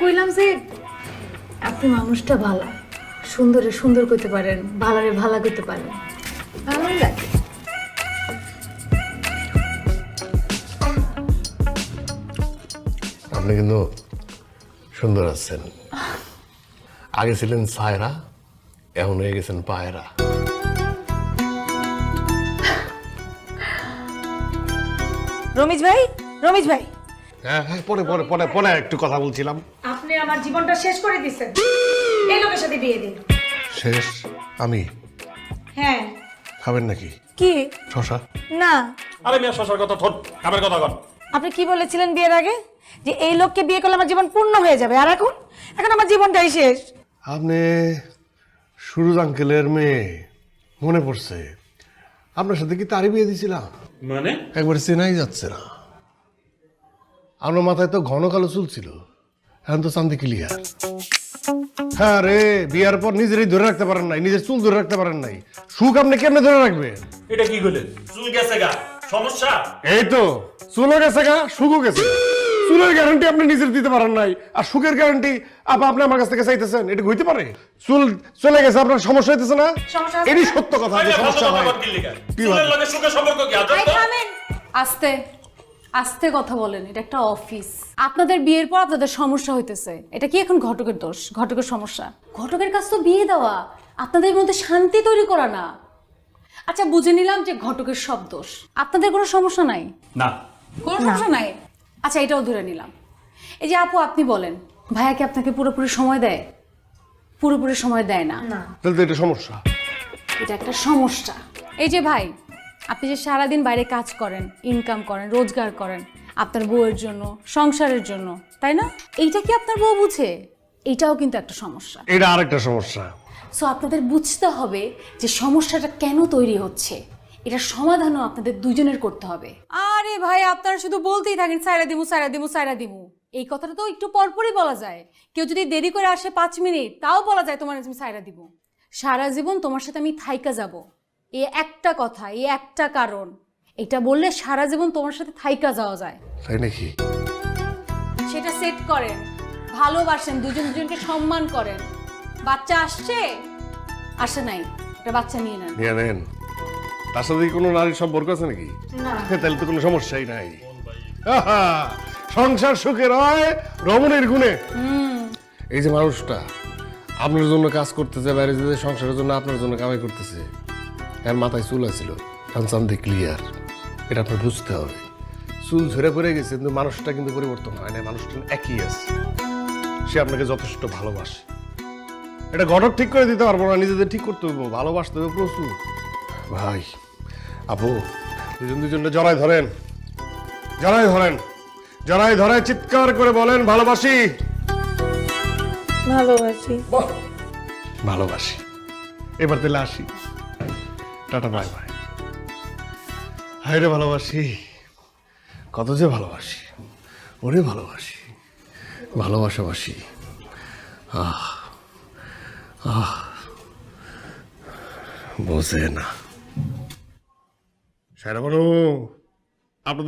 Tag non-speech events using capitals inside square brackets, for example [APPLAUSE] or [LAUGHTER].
কইলাম যে আপনি মানুষটা ভালো। সুন্দরে সুন্দর করতে পারেন ভালারে ভালা করতে পারেন। ভালোই লাগে। আপনি কিন্তু সুন্দর আছেন। আগে ছিলেন সায়রা এখন হয়ে গেছেন পায়রা। রমিজ ভাই রমিজ ভাই। হ্যাঁ হ্যাঁ পরে পরে পরে পরে একটু কথা বলছিলাম। আপনি আমার জীবনটা শেষ করে দিছেন। এই লোকের সাথে বিয়ে দিন। শেষ? আমি? হ্যাঁ। খাবেন নাকি? কি? শশা? না। আরে মিয়া শশার কথা থোট কামের কথা কর আপনি কি বলেছিলেন বিয়ের আগে? যে এই লোককে বিয়ে করলে আমার জীবন পূর্ণ হয়ে যাবে আর এখন? এখন আমার জীবনটাই শেষ। আপনি সুরজ আঙ্কেলের মেয়ে মনে পড়ছে। আপনার সাথে কি তারই বিয়ে দিয়েছিলাম? মানে? একবার চেনাই যাচ্ছে না। আপনার মাথায় তো ঘন কালো চুল ছিল। এখন তো চান্দি ক্লিয়ার হ্যাঁ রে বিয়ার পর নিজেরই ধরে রাখতে পারেন নাই নিজের চুল ধরে রাখতে পারেন নাই। সুখ আপনি কেমনে ধরে রাখবেন? এটা কি করলেন? চুল গেছে গা। সমস্যা? এই তো চুলও গেছে গা সুখও গেছে গা। চুলের গ্যারান্টি আপনি নিজের দিতে পারেন নাই আর সুখের গ্যারান্টি আপা আপনি আমার কাছ থেকে চাইতেছেন এটা হইতে পারে? চুল চলে গেছে আপনার সমস্যা হইতেছে না? সমস্যা হচ্ছে এটাই সত্য কথা যে সমস্যা হয়। কি লিগা? চুলের লগে সুখের সম্পর্ক কি? তো? থামেন। আস্তে। আস্তে কথা বলেন এটা একটা অফিস আপনাদের বিয়ের পর আপনাদের সমস্যা হইতেছে। এটা কি এখন ঘটকের দোষ? ঘটকের সমস্যা? ঘটকের কাজ তো বিয়ে দেওয়া। আপনাদের মধ্যে শান্তি তৈরি করা না। আচ্ছা বুঝে নিলাম যে ঘটকের সব দোষ। আপনাদের কোনো সমস্যা নাই? না। কোনো সমস্যা নাই? আচ্ছা এটাও ধরে নিলাম। এই যে আপু আপনি বলেন ভাইয়া কি আপনাকে পুরোপুরি সময় দেয়? পুরোপুরি সময় দেয় না। তাহলে তো এটা সমস্যা। এটা একটা সমস্যা। এই যে ভাই আপনি যে সারাদিন বাইরে কাজ করেন ইনকাম করেন রোজগার করেন আপনার বউয়ের জন্য সংসারের জন্য তাই না? এইটা কি আপনার বউ বুঝে? এইটাও কিন্তু একটা সমস্যা। এটা আরেকটা সমস্যা। সো আপনাদের বুঝতে হবে যে সমস্যাটা কেন তৈরি হচ্ছে। এটা সমাধানও আপনাদের দুজনের করতে হবে। আরে ভাই আপনারা শুধু বলতেই থাকেন সাইরা দিমু সাইরা দিমু সাইরা দিমু। এই কথাটা তো একটু পরপরই বলা যায়। কেউ যদি দেরি করে আসে পাঁচ মিনিট তাও বলা যায় তোমার আমি সাইরা দিব। সারা জীবন তোমার সাথে আমি থাইকা যাব। এই একটা কথা এই একটা কারণ। এটা বললে সারা জীবন তোমার সাথে থাইকা যাওয়া যায়। তাই নাকি? সেটা সেট করেন ভালোবাসেন দুজন দুজনকে সম্মান করেন। বাচ্চা আসছে আসে নাই একটা বাচ্চা নিয়ে নেন। নিয়ে নেন। তার সাথে কি কোনো নারীর সম্পর্ক আছে নাকি? না। [LAUGHS] তাহলে তো কোনো সমস্যাই নাই। আহা, সংসার সুখের হয় রমণীর গুণে। এই যে মানুষটা আপনার জন্য কাজ করতেছে বাইরে যেতে সংসারের জন্য আপনার জন্য কামাই করতেছে এর মাথায় চুল আছিল। এখন চান্দে ক্লিয়ার এটা আপনার বুঝতে হবে। চুল ঝরে পড়ে গেছে কিন্তু মানুষটা কিন্তু পরিবর্তন হয় না মানুষটা একই আছে। সে আপনাকে যথেষ্ট ভালোবাসে। এটা ঘটক ঠিক করে দিতে পারব না নিজেদের ঠিক করতে হবে ভালোবাসতে হবে প্রচুর। ভাই আপু দুজন দুজনটা জড়াই ধরেন। জড়াই ধরেন। জড়াই ধরে চিৎকার করে বলেন ভালোবাসি? ভালোবাসি। ভালোবাসি। এবার তাহলে আসি। Tata, bye bye. হায় রে ভালোবাসি, কত যে ভালোবাসি, ওরে ভালোবাসি, ভালোবাসাবাসি। আহ আহ, বোঝে না। সারা আপনার